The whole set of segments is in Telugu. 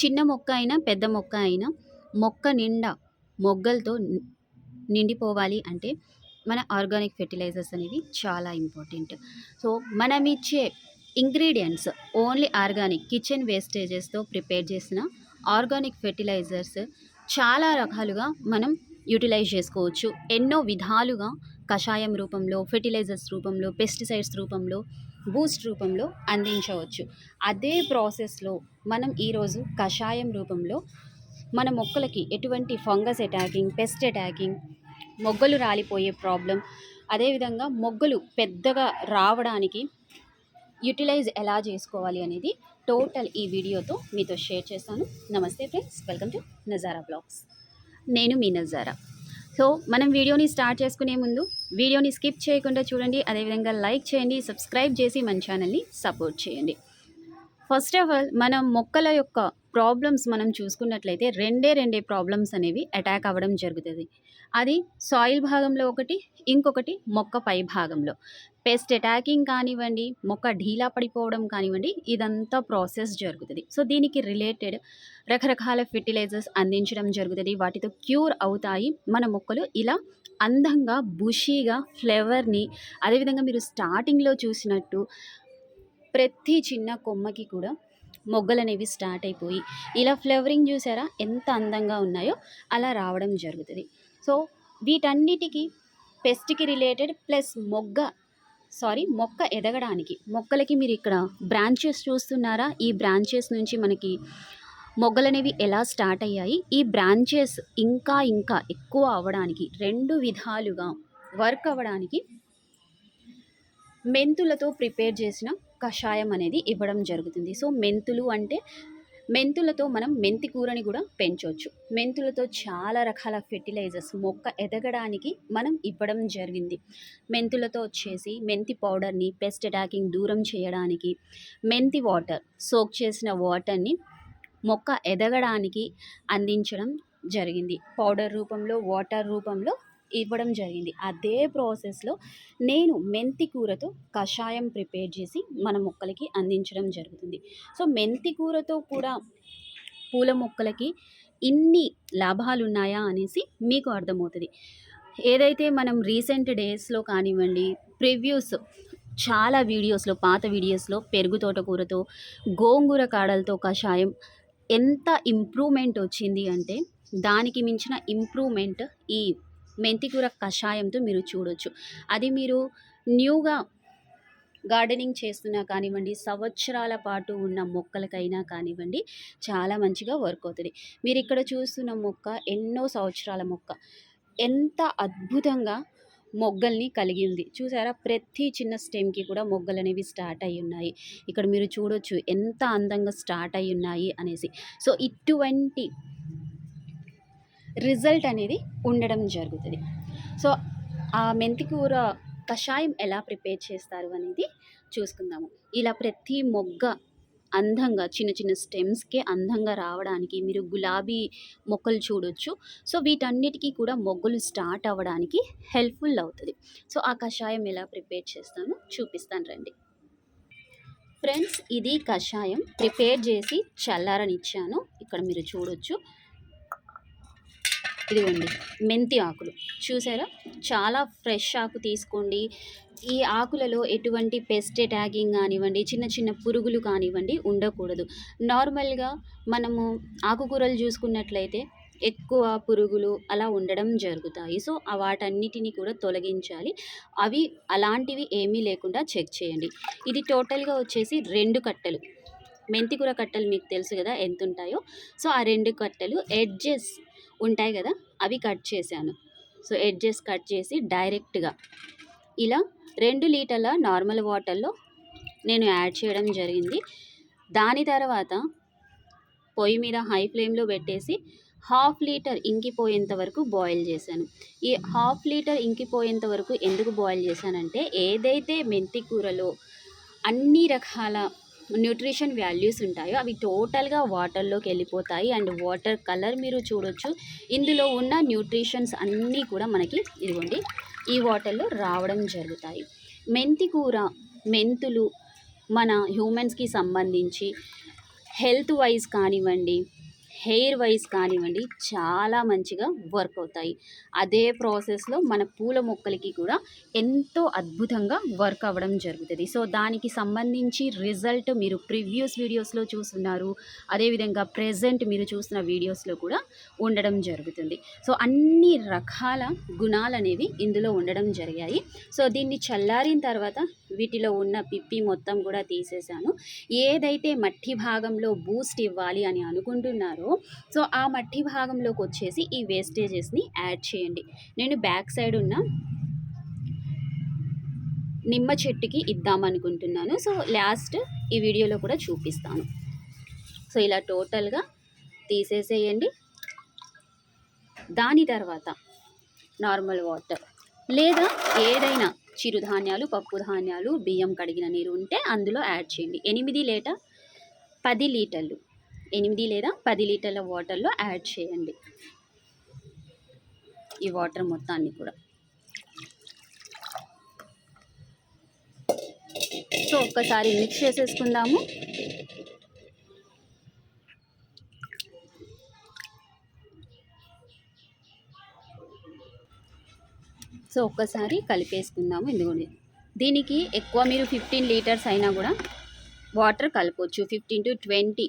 చిన్న మొక్క అయినా పెద్ద మొక్క అయినా మొక్క నిండా మొగ్గలతో నిండిపోవాలి అంటే మన ఆర్గానిక్ ఫెర్టిలైజర్స్ అనేవి చాలా ఇంపార్టెంట్. సో మనం ఇచ్చే ఇంగ్రీడియంట్స్ ఓన్లీ ఆర్గానిక్ కిచెన్ వేస్టేజెస్తో ప్రిపేర్ చేసిన ఆర్గానిక్ ఫెర్టిలైజర్స్ చాలా రకాలుగా మనం యూటిలైజ్ చేసుకోవచ్చు. ఎన్నో విధాలుగా కషాయం రూపంలో ఫెర్టిలైజర్స్ రూపంలో పెస్టిసైడ్స్ రూపంలో బూస్ట్ రూపంలో అందించవచ్చు. అదే ప్రాసెస్లో మనం ఈరోజు కషాయం రూపంలో మన మొక్కలకి ఎటువంటి ఫంగస్ అటాకింగ్ పెస్ట్ అటాకింగ్ మొగ్గలు రాలిపోయే ప్రాబ్లం అదేవిధంగా మొగ్గలు పెద్దగా రావడానికి యూటిలైజ్ ఎలా చేసుకోవాలి అనేది టోటల్ ఈ వీడియోతో మీతో షేర్ చేస్తాను. నమస్తే friends welcome to Nazara blogs. నేను మీ నజారా. సో మనం వీడియోని స్టార్ట్ చేసుకునే ముందు వీడియోని స్కిప్ చేయకుండా చూడండి. అదేవిధంగా లైక్ చేయండి సబ్స్క్రైబ్ చేసి మన ఛానల్ని సపోర్ట్ చేయండి. ఫస్ట్ ఆఫ్ ఆల్ మనం మొక్కల యొక్క ప్రాబ్లమ్స్ మనం చూసుకున్నట్లయితే రెండే రెండే ప్రాబ్లమ్స్ అనేవి అటాక్ అవ్వడం జరుగుతుంది. అది సాయిల్ భాగంలో ఒకటి ఇంకొకటి మొక్క పై భాగంలో. పెస్ట్ అటాకింగ్ కానివ్వండి మొక్క ఢీలా పడిపోవడం కానివ్వండి ఇదంతా ప్రాసెస్ జరుగుతుంది. సో దీనికి రిలేటెడ్ రకరకాల ఫెర్టిలైజర్స్ అందించడం జరుగుతుంది. వాటితో క్యూర్ అవుతాయి. మన మొక్కలు ఇలా అందంగా బుషీగా ఫ్లేవర్ని అదేవిధంగా మీరు స్టార్టింగ్లో చూసినట్టు ప్రతి చిన్న కొమ్మకి కూడా మొగ్గలు అనేవి స్టార్ట్ అయిపోయి ఇలా ఫ్లేవరింగ్ చూసారా? ఎంత అందంగా ఉన్నాయో అలా రావడం జరుగుతుంది. సో వీటన్నిటికీ పెస్ట్కి రిలేటెడ్ ప్లస్ మొగ్గ సారీ మొక్క ఎదగడానికి. మొక్కలకి మీరు ఇక్కడ బ్రాంచెస్ చూస్తున్నారా? ఈ బ్రాంచెస్ నుంచి మనకి మొగ్గలు అనేవి ఎలా స్టార్ట్ అయ్యాయి? ఈ బ్రాంచెస్ ఇంకా ఇంకా ఎక్కువ అవ్వడానికి రెండు విధాలుగా వర్క్ అవ్వడానికి మెంతులతో ప్రిపేర్ చేసిన కషాయం అనేది ఇవ్వడం జరుగుతుంది. సో మెంతులు అంటే మెంతులతో మనం మెంతి కూరని కూడా పెంచవచ్చు మెంతులతో చాలా రకాల ఫెర్టిలైజర్స్ మొక్క ఎదగడానికి మనం ఇవ్వడం జరిగింది. మెంతులతో వచ్చేసి మెంతి పౌడర్ని పెస్ట్ అటాకింగ్ దూరం చేయడానికి మెంతి వాటర్ సోక్ చేసిన వాటర్ని మొక్క ఎదగడానికి అందించడం జరిగింది. పౌడర్ రూపంలో వాటర్ రూపంలో ఇవ్వడం జరిగింది. అదే ప్రాసెస్లో నేను మెంతి కూరతో కషాయం ప్రిపేర్ చేసి మన మొక్కలకి అందించడం జరుగుతుంది. సో మెంతి కూరతో కూడా పూల మొక్కలకి ఇన్ని లాభాలు ఉన్నాయా అనేసి మీకు అర్థమవుతుంది. ఏదైతే మనం రీసెంట్ డేస్లో కానివ్వండి ప్రివ్యూస్ చాలా వీడియోస్లో పాత వీడియోస్లో పెరుగు తోటకూరతో గోంగూర కాడలతో కషాయం ఎంత ఇంప్రూవ్మెంట్ వచ్చింది అంటే దానికి మించిన ఇంప్రూవ్మెంట్ ఈ మెంతికూర కషాయంతో మీరు చూడొచ్చు. అది మీరు న్యూగా గార్డెనింగ్ చేస్తున్నా కానివ్వండి సంవత్సరాల పాటు ఉన్న మొక్కలకైనా కానివ్వండి చాలా మంచిగా వర్క్ అవుతుంది. మీరు ఇక్కడ చూస్తున్న మొక్క ఎన్నో సంవత్సరాల మొక్క. ఎంత అద్భుతంగా మొగ్గల్ని కలిగి ఉంది. చూసారా? ప్రతి చిన్న స్టెమ్కి కూడా మొగ్గలు అనేవి స్టార్ట్ అయి ఉన్నాయి. ఇక్కడ మీరు చూడొచ్చు ఎంత అందంగా స్టార్ట్ అయి ఉన్నాయి అనేసి. సో ఇటువంటి రిజల్ట్ అనేది ఉండడం జరుగుతుంది. సో ఆ మెంతి కూర కషాయం ఎలా ప్రిపేర్ చేస్తారు అనేది చూసుకుందాము. ఇలా ప్రతి మొగ్గ అందంగా చిన్న చిన్న స్టెమ్స్కే అందంగా రావడానికి మీరు గులాబీ మొక్కలు చూడొచ్చు. సో వీటన్నిటికీ కూడా మొగ్గలు స్టార్ట్ అవ్వడానికి హెల్ప్ఫుల్ అవుతుంది. సో ఆ కషాయం ఎలా ప్రిపేర్ చేస్తానో చూపిస్తాను రండి. ఫ్రెండ్స్ ఇది కషాయం ప్రిపేర్ చేసి చల్లారనిచ్చాను. ఇక్కడ మీరు చూడొచ్చు. ఇదిగోండి మెంతి ఆకులు. చూసారా? చాలా ఫ్రెష్ ఆకు తీసుకోండి. ఈ ఆకులలో ఎటువంటి పెస్ట్ ట్యాగింగ్ కానివ్వండి చిన్న చిన్న పురుగులు కానివ్వండి ఉండకూడదు. నార్మల్గా మనము ఆకుకూరలు చూసుకున్నట్లయితే ఎక్కువ పురుగులు అలా ఉండడం జరుగుతాయి. సో ఆ వాటన్నిటిని కూడా తొలగించాలి. అవి అలాంటివి ఏమీ లేకుండా చెక్ చేయండి. ఇది టోటల్గా వచ్చేసి రెండు కట్టలు. మెంతికూర కట్టలు మీకు తెలుసు కదా ఎంత ఉంటాయో సో ఆ రెండు కట్టలు ఎడ్జెస్ ఉంటాయి కదా అవి కట్ చేశాను. సో ఎడ్జెస్ కట్ చేసి డైరెక్ట్గా ఇలా రెండు లీటర్ల నార్మల్ వాటర్లో నేను యాడ్ చేయడం జరిగింది. దాని తర్వాత పొయ్యి మీద హై ఫ్లేమ్లో పెట్టేసి హాఫ్ లీటర్ ఇంకిపోయేంత వరకు బాయిల్ చేశాను. ఈ హాఫ్ లీటర్ ఇంకిపోయేంత వరకు ఎందుకు బాయిల్ చేశానంటే ఏదైతే మెంతి కూరలో అన్ని రకాల న్యూట్రిషన్ వాల్యూస్ ఉంటాయో అవి టోటల్గా వాటర్లోకి వెళ్ళిపోతాయి. అండ్ వాటర్ కలర్ మీరు చూడొచ్చు. ఇందులో ఉన్న న్యూట్రిషన్స్ అన్నీ కూడా మనకి ఇదిగోండి ఈ వాటర్లో రావడం జరుగుతాయి. మెంతి కూర మెంతులు మన హ్యూమన్స్కి సంబంధించి హెల్త్ వైజ్ కానివ్వండి హెయిర్ వైజ్ కానివ్వండి చాలా మంచిగా వర్క్ అవుతాయి. అదే ప్రాసెస్లో మన పూల మొక్కలకి కూడా ఎంతో అద్భుతంగా వర్క్ అవ్వడం జరుగుతుంది. సో దానికి సంబంధించి రిజల్ట్ మీరు ప్రివ్యూస్ వీడియోస్లో చూస్తున్నారు. అదేవిధంగా ప్రజెంట్ మీరు చూస్తున్న వీడియోస్లో కూడా ఉండడం జరుగుతుంది. సో అన్ని రకాల గుణాలు అనేవి ఇందులో ఉండడం జరిగాయి. సో దీన్ని చల్లారిన తర్వాత వీటిలో ఉన్న పిప్పి మొత్తం కూడా తీసేసాను ఏదైతే మట్టి భాగంలో బూస్ట్ ఇవ్వాలి అని అనుకుంటున్నారో సో ఆ మట్టి భాగంలోకి వచ్చేసి ఈ వేస్టేజెస్ని యాడ్ చేయండి. నేను బ్యాక్ సైడ్ ఉన్న నిమ్మ చెట్టుకి ఇద్దామనుకుంటున్నాను. సో లాస్ట్ ఈ వీడియోలో కూడా చూపిస్తాను. సో ఇలా టోటల్గా తీసేసేయండి. దాని తర్వాత నార్మల్ వాటర్ లేదా ఏదైనా చిరుధాన్యాలు పప్పు ధాన్యాలు బియ్యం కడిగిన నీరు ఉంటే అందులో యాడ్ చేయండి. ఎనిమిది లీటర్ పది లీటర్లు. ఎనిమిది లేదా పది లీటర్ల వాటర్లో యాడ్ చేయండి. ఈ వాటర్ మొత్తాన్ని కూడా. సో ఒక్కసారి మిక్స్ చేసేసుకుందాము. సో ఒక్కసారి కలిపేసుకుందాము. ఎందుకంటే దీనికి ఎక్కువ మీరు ఫిఫ్టీన్ లీటర్స్ అయినా కూడా వాటర్ కలపవచ్చు ఫిఫ్టీన్ టు ట్వంటీ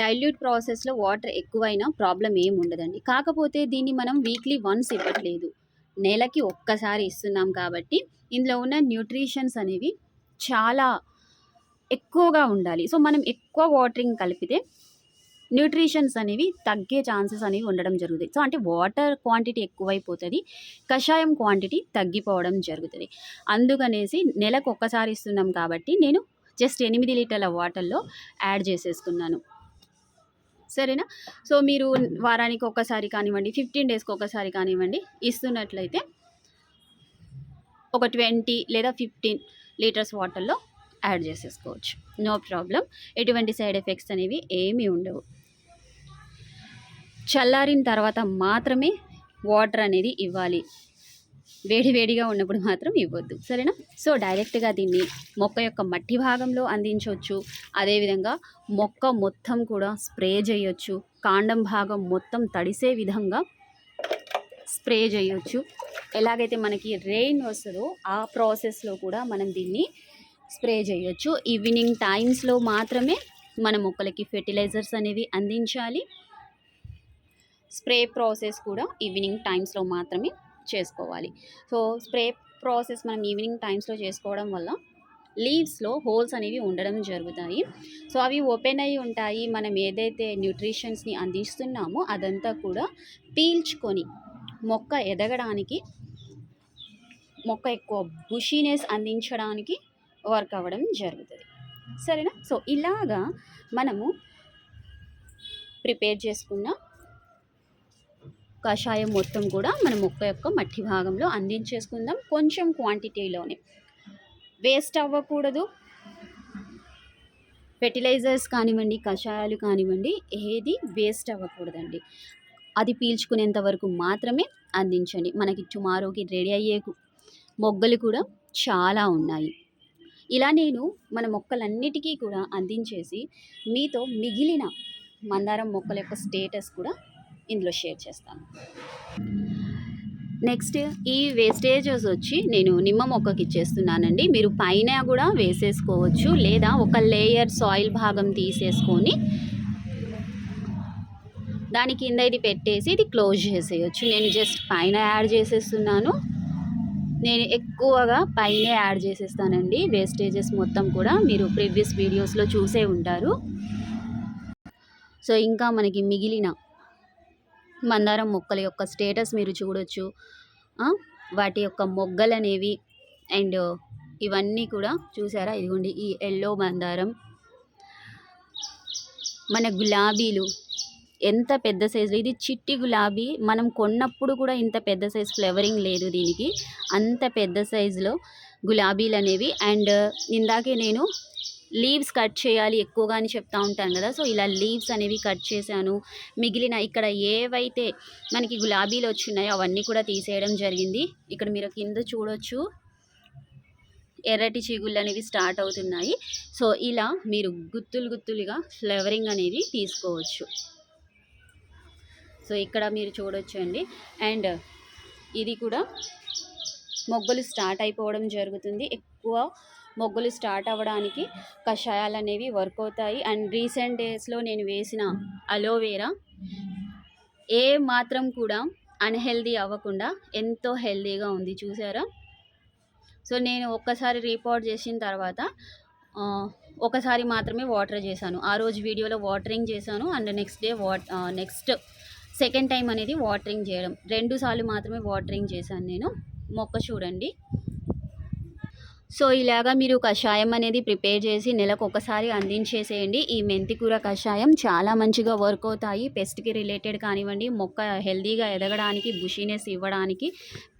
డైల్యూట్ ప్రాసెస్లో వాటర్ ఎక్కువైనా ప్రాబ్లం ఏం ఉండదండి. కాకపోతే దీన్ని మనం వీక్లీ వన్స్ ఇవ్వట్లేదు. నెలకి ఒక్కసారి ఇస్తున్నాం కాబట్టి ఇందులో ఉన్న న్యూట్రిషన్స్ అనేవి చాలా ఎక్కువగా ఉండాలి. సో మనం ఎక్కువ వాటరింగ్ కలిపితే న్యూట్రిషన్స్ అనేవి తగ్గే ఛాన్సెస్ అనేవి ఉండడం జరుగుతాయి. సో అంటే వాటర్ క్వాంటిటీ ఎక్కువైపోతుంది కషాయం క్వాంటిటీ తగ్గిపోవడం జరుగుతుంది. అందుకనేసి నెలకు ఒక్కసారి ఇస్తున్నాం కాబట్టి నేను జస్ట్ ఎనిమిది లీటర్ల వాటర్లో యాడ్ చేసేసుకున్నాను. సరేనా? సో మీరు వారానికి ఒకసారి కానివ్వండి ఫిఫ్టీన్ డేస్కి ఒకసారి కానివ్వండి ఇస్తున్నట్లయితే ఒక ట్వంటీ లేదా ఫిఫ్టీన్ లీటర్స్ వాటర్లో యాడ్ చేసేసుకోవచ్చు. No problem. ఎటువంటి సైడ్ ఎఫెక్ట్స్ అనేవి ఏమీ ఉండవు. చల్లారిన తర్వాత మాత్రమే వాటర్ అనేది ఇవ్వాలి. వేడి వేడిగా ఉన్నప్పుడు మాత్రం ఇవ్వద్దు. సరేనా? సో డైరెక్ట్గా దీన్ని మొక్క యొక్క మట్టి భాగంలో అందించవచ్చు. అదేవిధంగా మొక్క మొత్తం కూడా స్ప్రే చేయొచ్చు. కాండం భాగం మొత్తం తడిసే విధంగా స్ప్రే చేయొచ్చు. ఎలాగైతే మనకి రెయిన్ వస్తుందో ఆ ప్రాసెస్లో కూడా మనం దీన్ని స్ప్రే చేయొచ్చు. ఈవినింగ్ టైమ్స్లో మాత్రమే మన మొక్కలకి ఫెర్టిలైజర్స్ అనేవి అందించాలి. స్ప్రే ప్రాసెస్ కూడా ఈవినింగ్ టైమ్స్లో మాత్రమే చేసుకోవాలి. సో స్ప్రే ప్రాసెస్ మనం ఈవినింగ్ టైమ్స్లో చేసుకోవడం వల్ల లీవ్స్లో హోల్స్ అనేవి ఉండడం జరుగుతాయి. సో అవి ఓపెన్ అయి ఉంటాయి. మనం ఏదైతే న్యూట్రిషన్స్ని అందిస్తున్నామో అదంతా కూడా పీల్చుకొని మొక్క ఎదగడానికి మొక్క ఎక్కువ బుషీనెస్ అందించడానికి వర్క్ అవ్వడం జరుగుతుంది. సరేనా? సో ఇలాగా మనము ప్రిపేర్ చేసుకున్న కషాయం మొత్తం కూడా మన మొక్క యొక్క మట్టి భాగంలో అందించేసుకుందాం కొంచెం క్వాంటిటీలోనే వేస్ట్ అవ్వకూడదు. ఫెర్టిలైజర్స్ కానివ్వండి కషాయాలు కానివ్వండి ఏది వేస్ట్ అవ్వకూడదండి. అది పీల్చుకునేంత వరకు మాత్రమే అందించండి. మనకి టుమారోకి రెడీ అయ్యే మొగ్గలు కూడా చాలా ఉన్నాయి. ఇలా నేను మన మొక్కలన్నిటికీ కూడా అందించేసి మీతో మిగిలిన మందారం మొక్కల యొక్క స్టేటస్ కూడా ఇందులో షేర్ చేస్తాను. నెక్స్ట్ ఈ వేస్టేజెస్ వచ్చి నేను నిమ్మ మొక్కకి ఇచ్చేస్తున్నానండి. మీరు పైన కూడా వేసేసుకోవచ్చు లేదా ఒక లేయర్ సాయిల్ భాగం తీసేసుకొని దాని కింద ఇది పెట్టేసి ఇది క్లోజ్ చేసేయచ్చు. నేను జస్ట్ పైన యాడ్ చేసేస్తున్నాను. నేను ఎక్కువగా పైన యాడ్ చేసేస్తానండి. వేస్టేజెస్ మొత్తం కూడా మీరు ప్రీవియస్ వీడియోస్లో చూసే ఉంటారు. సో ఇంకా మనకి మిగిలిన మందారం మొక్కల యొక్క స్టేటస్ మీరు చూడొచ్చు. వాటి యొక్క మొగ్గలు అనేవి అండ్ ఇవన్నీ కూడా చూసారా? ఇదిగోండి ఈ ఎల్లో మందారం. మన గులాబీలు ఎంత పెద్ద సైజు ఇది చిట్టి గులాబీ. మనం కొన్నప్పుడు కూడా ఇంత పెద్ద సైజ్ ఫ్లవరింగ్ లేదు దీనికి. అంత పెద్ద సైజులో గులాబీలు అనేవి. అండ్ ఇందాకే నేను లీవ్స్ కట్ చేయాలి ఎక్కువగా అని చెప్తా ఉంటాను కదా. సో ఇలా లీవ్స్ అనేవి కట్ చేశాను. మిగిలిన ఇక్కడ ఏవైతే మనకి గులాబీలు వచ్చినాయో అవన్నీ కూడా తీసేయడం జరిగింది. ఇక్కడ మీరు కింద చూడొచ్చు. ఎర్రటి చిగుళ్ళు అనేవి స్టార్ట్ అవుతున్నాయి. సో ఇలా మీరు గుత్తులు గుత్తులుగా ఫ్లవరింగ్ అనేది తీసుకోవచ్చు. సో ఇక్కడ మీరు చూడొచ్చు అండి అండ్ ఇది కూడా మొగ్గలు స్టార్ట్ అయిపోవడం జరుగుతుంది. ఎక్కువ మొగ్గులు స్టార్ట్ అవ్వడానికి కషాయాలు అనేవి వర్క్ అవుతాయి. అండ్ రీసెంట్ డేస్లో నేను వేసిన అలోవేరా ఏ మాత్రం కూడా అన్హెల్దీ అవ్వకుండా ఎంతో హెల్దీగా ఉంది. చూసారా? సో నేను ఒక్కసారి రిపోర్ట్ చేసిన తర్వాత ఒకసారి మాత్రమే వాటర్ చేశాను. ఆ రోజు వీడియోలో వాటరింగ్ చేశాను. And next day what next second time అనేది వాటరింగ్ చేయడం. రెండు సార్లు మాత్రమే వాటరింగ్ చేశాను నేను. మొక్క చూడండి. సో ఇలాగా మీరు కషాయం అనేది ప్రిపేర్ చేసి నెలకు ఒకసారి అందించేసేయండి. ఈ మెంతికూర కషాయం చాలా మంచిగా వర్క్ అవుతాయి. పెస్ట్కి రిలేటెడ్ కానివ్వండి మొక్క హెల్దీగా ఎదగడానికి బుషీనెస్ ఇవ్వడానికి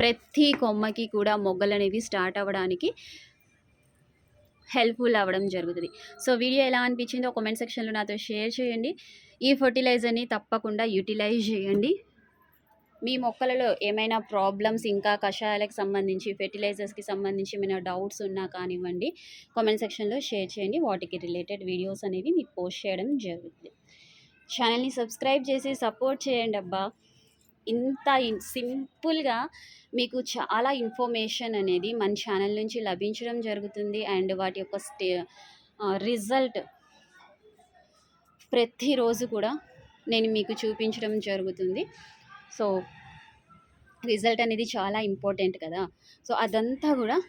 ప్రతి కొమ్మకి కూడా మొగ్గలు అనేవి స్టార్ట్ అవ్వడానికి హెల్ప్ఫుల్ అవ్వడం జరుగుతుంది. సో వీడియో ఎలా అనిపించిందో కామెంట్ సెక్షన్లో నాతో షేర్ చేయండి. ఈ ఫర్టిలైజర్ని తప్పకుండా యూటిలైజ్ చేయండి. మీ మొక్కలలో ఏమైనా ప్రాబ్లమ్స్ ఇంకా కషాయాలకు సంబంధించి ఫెర్టిలైజర్స్కి సంబంధించి ఏమైనా డౌట్స్ ఉన్నా కానివ్వండి కామెంట్ సెక్షన్లో షేర్ చేయండి. వాటికి రిలేటెడ్ వీడియోస్ అనేవి మీకు పోస్ట్ చేయడం జరుగుతుంది. ఛానల్ని సబ్స్క్రైబ్ చేసి సపోర్ట్ చేయండి అబ్బా. ఇంత సింపుల్గా మీకు చాలా ఇన్ఫర్మేషన్ అనేది మన ఛానల్ నుంచి లభించడం జరుగుతుంది. అండ్ వాటి యొక్క స్టే రిజల్ట్ ప్రతిరోజు కూడా నేను మీకు చూపించడం జరుగుతుంది. సో రిజల్ట్ అనేది చాలా ఇంపార్టెంట్ కదా. సో అదంతా కూడా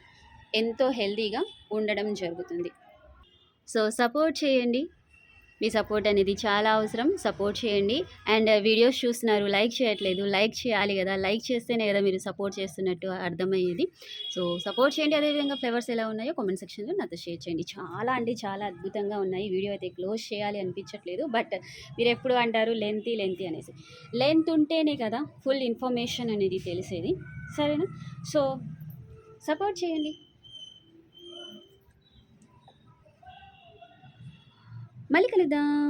ఎంతో హెల్తీగా ఉండడం జరుగుతుంది. సో సపోర్ట్ చేయండి. మీ సపోర్ట్ అనేది చాలా అవసరం. సపోర్ట్ చేయండి. అండ్ వీడియోస్ చూస్తున్నారు. లైక్ చేయట్లేదు. లైక్ చేయాలి కదా. లైక్ చేస్తేనే కదా మీరు సపోర్ట్ చేస్తున్నట్టు అర్థమయ్యేది. సో సపోర్ట్ చేయండి. అదేవిధంగా ఫ్లేవర్స్ ఎలా ఉన్నాయో కామెంట్ సెక్షన్లో నాతో షేర్ చేయండి. చాలా అంటే చాలా అద్భుతంగా ఉన్నాయి. వీడియో అయితే క్లోజ్ చేయాలి అనిపించట్లేదు. బట్ మీరు ఎప్పుడు అంటారు లెంతీ లెంతీ అనేసి. లెంత్ ఉంటేనే కదా ఫుల్ ఇన్ఫర్మేషన్ అనేది తెలిసేది. సరేనా? సో సపోర్ట్ చేయండి. మళ్ళీ కలుద్దాం.